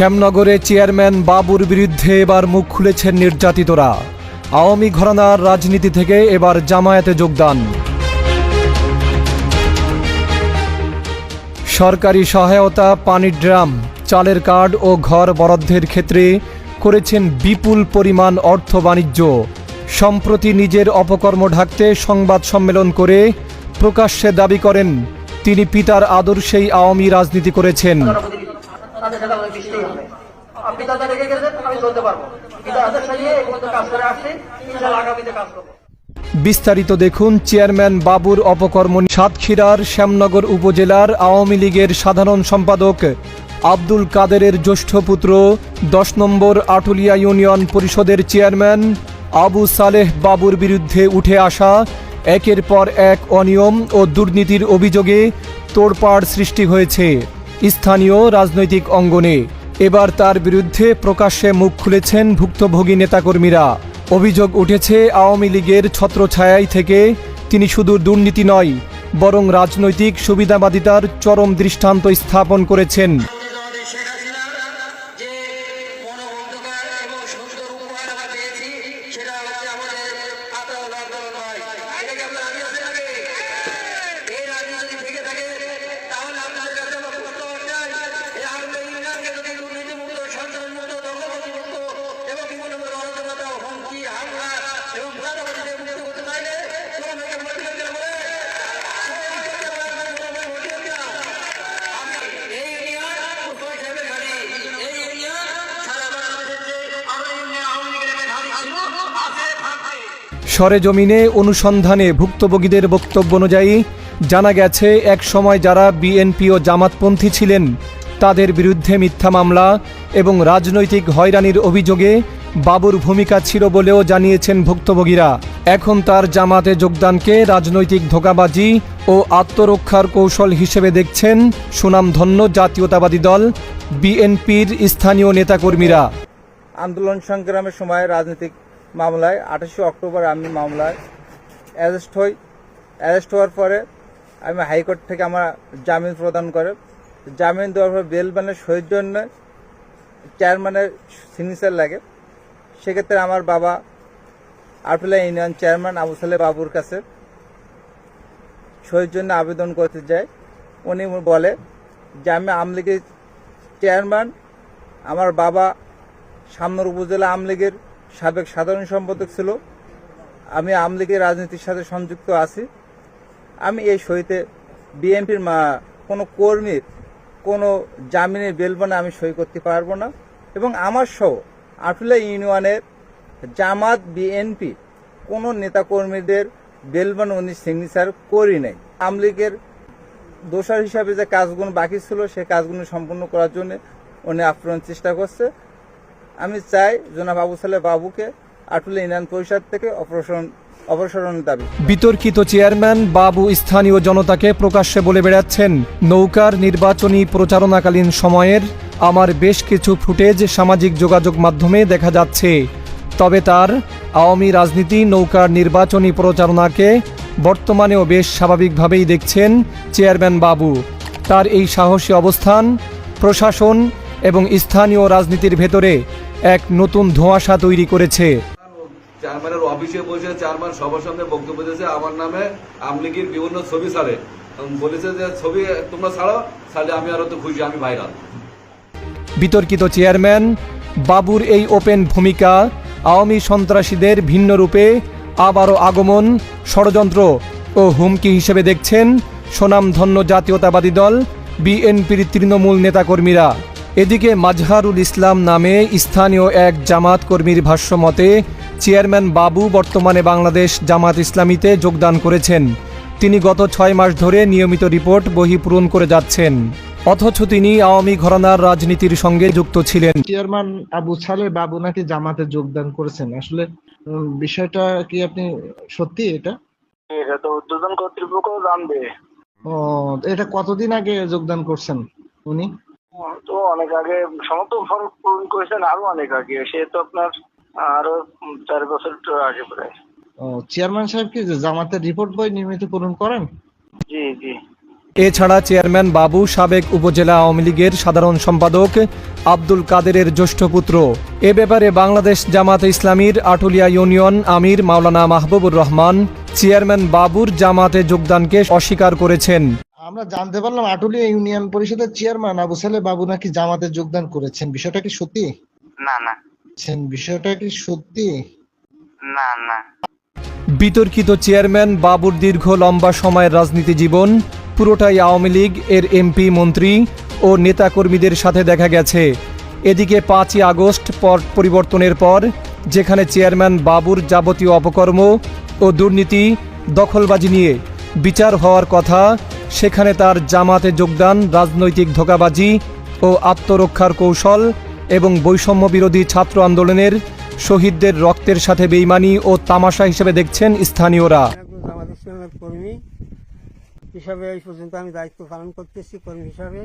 শ্যামনগরে chairman বাবুর বিরুদ্ধে এবার মুখ খুলেছেন নির্যাতিতরা। আওয়ামী ঘরানার রাজনীতি থেকে এবার জামায়াতে যোগদান। সরকারি সহায়তা পানির ড্রাম, চালের কার্ড ও ঘর বরাদ্দের ক্ষেত্রে করেছেন বিপুল পরিমাণ অর্থ বাণিজ্য। সম্প্রতি নিজের অপকর্ম ঢাকতে সংবাদ সম্মেলন করে প্রকাশ্যে দাবি করেন, তিনি পিতার আদর্শেই আওয়ামী রাজনীতি করেছেন। তাদের সাথে আমাদের মিশতেই হবে। আপনি তাদের রেখে গেছেন, আমি ধরতে পারব। কিন্তু আদেশ নিয়ে এগুলো তো কাজ করে আসছি ইনশাল্লাহ আগামীতে কাজ করব। বিস্তারিত দেখুন, চেয়ারম্যান বাবুর অপকর্ম সাতক্ষীরার শ্যামনগর উপজেলার আওয়ামী লীগের সাধারণ সম্পাদক আব্দুল কাদেরের জ্যেষ্ঠ পুত্র, দশ নম্বর আটুলিয়া ইউনিয়ন পরিষদের চেয়ারম্যান আবু সালেহ বাবুর বিরুদ্ধে উঠে আসা একের পর এক অনিয়ম ও দুর্নীতির অভিযোগে তোড়পাড় সৃষ্টি হয়েছে। স্থানীয় রাজনৈতিক অঙ্গনে। এবার তার বিরুদ্ধে প্রকাশ্যে মুখ খুলেছেন ভুক্তভোগী নেতাকর্মীরা। অভিযোগ উঠেছে, আওয়ামী লীগের ছত্রছায়াই থেকে তিনি শুধু দুর্নীতি নয়, বরং রাজনৈতিক সুবিধাবাদিতার চরম দৃষ্টান্ত স্থাপন করেছেন আমাদের শেখ হাসিনা যে মনোমুগ্ধকর এবং সুন্দর উপহার আমরা পেয়েছি সেটা হচ্ছে আমাদের আতাউল আন্দোলন নয় এটা কি আপনার রাজি আছেন নাকি এই রাজি যদি থেকে থাকে তাহলে আপনাদের কাছে আমরা প্রস্তাব চাই এই আওয়ামী ইউনিয়নকে যদি দুর্নীতিমুক্ত সন্ত্রাসমুক্ত দখলমুক্ত এবং বিভিন্ন অরাজকতা হুমকি হামলা এবং চাঁদাবাজি থেকে মুক্ত করতে চাইলে তোমাদের ভর্তি করতে হবে এই ইউনিয়ন উৎসব হিসেবে খালি এই ইউনিয়ন সারা বাংলাদেশের যে আমরা ইউনিয়ন আওয়ামী লীগের একটা খালি ছিল আছে থাকবে সরেজমিনে অনুসন্ধানে ভুক্তভোগীদের বক্তব্য অনুযায়ী, জানা গেছে, এক সময় যারা বিএনপি ও জামাতপন্থী ছিলেন, তাদের বিরুদ্ধে মিথ্যা মামলা এবং রাজনৈতিক হয়রানির অভিযোগে বাবুর ভূমিকা ছিল বলেও জানিয়েছেন ভুক্তভোগীরা। এখন তার জামাতে যোগদানকে রাজনৈতিক ধোকাবাজি ও আত্মরক্ষার কৌশল হিসেবে দেখছেন সুনামধন্য জাতীয়তাবাদী দল বিএনপির স্থানীয় নেতাকর্মীরা। আন্দোলন সংগ্রামের সময় রাজনৈতিক মামলায়, আঠাশে অক্টোবর আমি মামলায় অ্যারেস্ট হই। অ্যারেস্ট হওয়ার পরে আমি হাইকোর্ট থেকে আমার জামিন প্রদান করে। জামিন দেওয়ার পর বেল বানের সহির জন্য চেয়ারম্যানের সিগনেচার লাগে। সেক্ষেত্রে আমার বাবা আরফিলা ইউনিয়ন চেয়ারম্যান আবু সালে বাবুর কাছে সহির জন্য আবেদন করতে যাই উনি বলে, যে আমি আমলিগের চেয়ারম্যান আমার বাবা সামনের উপজেলা আমলীগের সাবেক সাধারণ সম্পাদক ছিল। আমি আমলীগের রাজনীতির সাথে সংযুক্ত আছি। আমি এই সইতে বিএনপির কোনো কর্মীর কোনো জামিনের বেলবনে আমি সই করতে পারব না। এবং আমার সহ আটুলা ইউনিয়নের জামাত বিএনপি, কোনো নেতাকর্মীদের বেলবন উনি সিগনেচার করি নাই। আমলীগের দোষার হিসাবে যে কাজগুলো বাকি ছিল, সে কাজগুলো সম্পূর্ণ করার জন্য উনি আপ্রাণ চেষ্টা করছে। আমি চাই জনাব আবু সালেহ বাবুকে আটুলা ইউনিয়ন পরিষদ থেকে অপসারণ বিতর্কিত চেয়ারম্যান বাবু স্থানীয় জনতাকে প্রকাশ্যে বলে বেড়াচ্ছেন, নৌকার নির্বাচনী প্রচারণাকালীন সময়ের আমার বেশ কিছু ফুটেজ সামাজিক যোগাযোগ মাধ্যমে দেখা যাচ্ছে। তবে তার আওয়ামী রাজনীতি নৌকার নির্বাচনী প্রচারণাকে বর্তমানেও বেশ স্বাভাবিকভাবেই দেখছেন চেয়ারম্যান বাবু। তার এই সাহসী অবস্থান প্রশাসন এবং স্থানীয় রাজনীতির ভেতরে এক নতুন ধোঁয়াশা তৈরি করেছে। চেয়ারম্যানের অফিসে বসে চেয়ারম্যান সবার সামনে বক্তব্য দিয়েছে আমার নামে আমলিগির বিভিন্ন ছবি ছাড়ে। বলেছে যে ছবি তোমরা ছাড়ো ছাড়লে আমি আরও তো খুশি আমি ভাইরাল। বিতর্কিত চেয়ারম্যান বাবুর এই ওপেন ভূমিকা আওয়ামী সন্ত্রাসীদের ভিন্ন রূপে আবারও আগমন ষড়যন্ত্র ও হুমকি হিসেবে দেখছেন সুনামধন্য জাতীয়তাবাদী দল বিএনপির তৃণমূল নেতাকর্মীরা। এদিকে মাজহারুল ইসলাম নামে স্থানীয় এক জামাত কর্মীর ভাষ্যমতে চেয়ারম্যান বাবু বর্তমানে বাংলাদেশ জামাত ইসলামীতে যোগদান করেছেন। তিনি গত ছয় মাস ধরে নিয়মিত রিপোর্ট বহি পূরণ করে যাচ্ছেন। অথচ তিনি আওয়ামী ঘরানার রাজনীতির সঙ্গে যুক্ত ছিলেন। চেয়ারম্যান আবু সালে বাবু নাকি জামাতে যোগদান করেছেন। আসলে বিষয়টা কি আপনি সত্যি এটা? এটা তো উদ্বোধন কর্তৃপক্ষ জানবে। ও এটা কতদিন আগে যোগদান করছেন উনি? তো অনেক আগে ফর্ম পূরণ করেছেন আরও অনেক আগে সে তো আপনার আরও চার বছর আগে প্রায় ও চেয়ারম্যান সাহেব কি জামাতের রিপোর্ট বই নিয়মিত পূরণ করেন? জি জি। এছাড়া চেয়ারম্যান বাবু সাবেক উপজেলা আওয়ামী লীগের সাধারণ সম্পাদক আব্দুল কাদেরের জ্যেষ্ঠ পুত্র। এ ব্যাপারে বাংলাদেশ জামাতে ইসলামীর আটুলিয়া ইউনিয়ন আমির মাওলানা মাহবুবুর রহমান চেয়ারম্যান বাবুর জামাতে যোগদানকে অস্বীকার করেছেন। আমরা জানতে পারলাম আটুলিয়া ইউনিয়ন পরিষদের চেয়ারম্যান আবু সালে বাবু নাকি জামাতে যোগদান করেছেন বিষয়টা কি সত্যি? না না। বিষয়টা কি সত্যি? না না। বিতর্কিত চেয়ারম্যান বাবুর দীর্ঘ লম্বা সময়ের রাজনীতি জীবন পুরোটাই আওয়ামী লীগ এর এমপি মন্ত্রী ও নেতাকর্মীদের সাথে দেখা গেছে। এদিকে পাঁচই আগস্ট পর পরিবর্তনের পর যেখানে চেয়ারম্যান বাবুর যাবতীয় অপকর্ম ও দুর্নীতি দখলবাজি নিয়ে বিচার হওয়ার কথা সেখানে তার জামাতে যোগদান, রাজনৈতিক ধোকাবাজি ও আত্মরক্ষার কৌশল এবং বৈষম্য বিরোধী ছাত্র আন্দোলনের শহীদদের রক্তের সাথে বেইমানি ও তামাশা হিসেবে দেখছেন স্থানীয়রা। কর্মী হিসাবে এই পর্যন্ত আমি দায়িত্ব পালন করতেছি, কর্মী হিসাবে।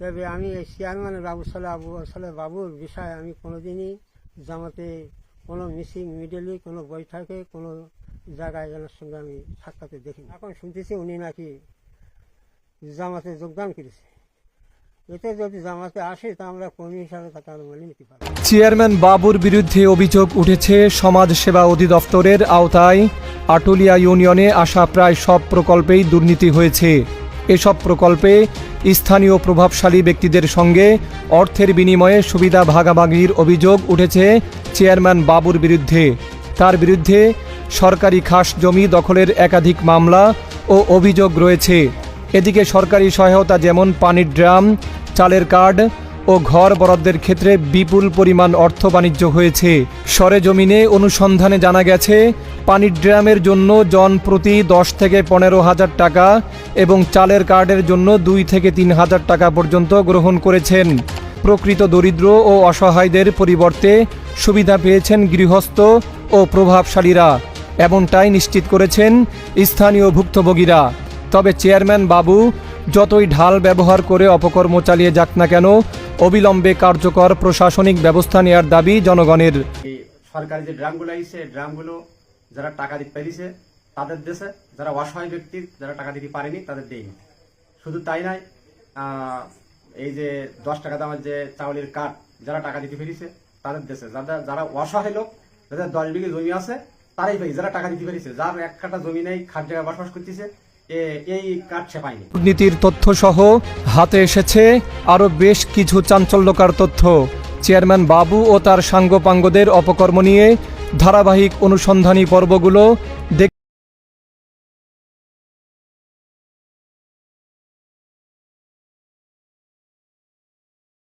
তবে আমি এই চেয়ারম্যান বাবু সালে আবু সালে বাবুর বিষয়ে আমি কোনোদিনই জামাতে কোনো মিসিং মিডলি কোনো বৈঠকে কোনো জায়গায় এনার সঙ্গে আমি সাক্ষাতে দেখিনি। এখন শুনতেছি উনি নাকি জামাতে যোগদান করেছে। চেয়ারম্যান বাবুর বিরুদ্ধে অভিযোগ উঠেছে, সমাজ সেবা অধিদপ্তরের আওতায় আটুলিয়া ইউনিয়নে আসা প্রায় সব প্রকল্পেই দুর্নীতি হয়েছে। এসব প্রকল্পে স্থানীয় প্রভাবশালী ব্যক্তিদের সঙ্গে অর্থের বিনিময়ে সুবিধা ভাগাভাগির অভিযোগ উঠেছে চেয়ারম্যান বাবুর বিরুদ্ধে। তার বিরুদ্ধে সরকারি খাস জমি দখলের একাধিক মামলা ও অভিযোগ রয়েছে। এদিকে সরকারি সহায়তা যেমন পানির ড্রাম, চালের কার্ড ও ঘর বরাদ্দের ক্ষেত্রে বিপুল পরিমাণ অর্থ বাণিজ্য হয়েছে। সরেজমিনে অনুসন্ধানে জানা গেছে, পানির ড্রামের জন্য জন প্রতি দশ থেকে পনেরো হাজার টাকা এবং চালের কার্ডের জন্য দুই থেকে তিন হাজার টাকা পর্যন্ত গ্রহণ করেছেন। প্রকৃত দরিদ্র ও অসহায়দের পরিবর্তে সুবিধা পেয়েছেন গৃহস্থ ও প্রভাবশালীরা। এমনটাই নিশ্চিত করেছেন স্থানীয় ভুক্তভোগীরা। তবে চেয়ারম্যান বাবু, যতই ঢাল ব্যবহার করে অপকর্ম চালিয়ে যাক না কেন, অবিলম্বে কার্যকর প্রশাসনিক ব্যবস্থা নেওয়ার দাবি জনগণের। সরকারি যে ড্রামগুলো আইছে ড্রামগুলো যারা টাকা দিতে পেরেছে, তাদের দেশে যারা অসহায় ব্যক্তি, যারা টাকা দিতে পারেনি, তাদের দেয়নি। শুধু তাই নয় এই যে দশ টাকা দামের যে চাউলের কাঠ যারা টাকা দিতে পেরেছে, তাদের দেশে যারা যারা অসহায় লোক, যাদের দশ বিঘে জমি আছে, তারাই পেয়েছে। যারা টাকা দিতে পেরেছে, যার এক কাটা জমি নেই, খাট জায়গায় বসবাস করতেছে এই কাঠ সহ পায়নি দুর্নীতির তথ্যসহ হাতে এসেছে আরও বেশ কিছু চাঞ্চল্যকার তথ্য। চেয়ারম্যান বাবু ও তার সাঙ্গপাঙ্গদের অপকর্ম নিয়ে ধারাবাহিক অনুসন্ধানী পর্বগুলো দেখ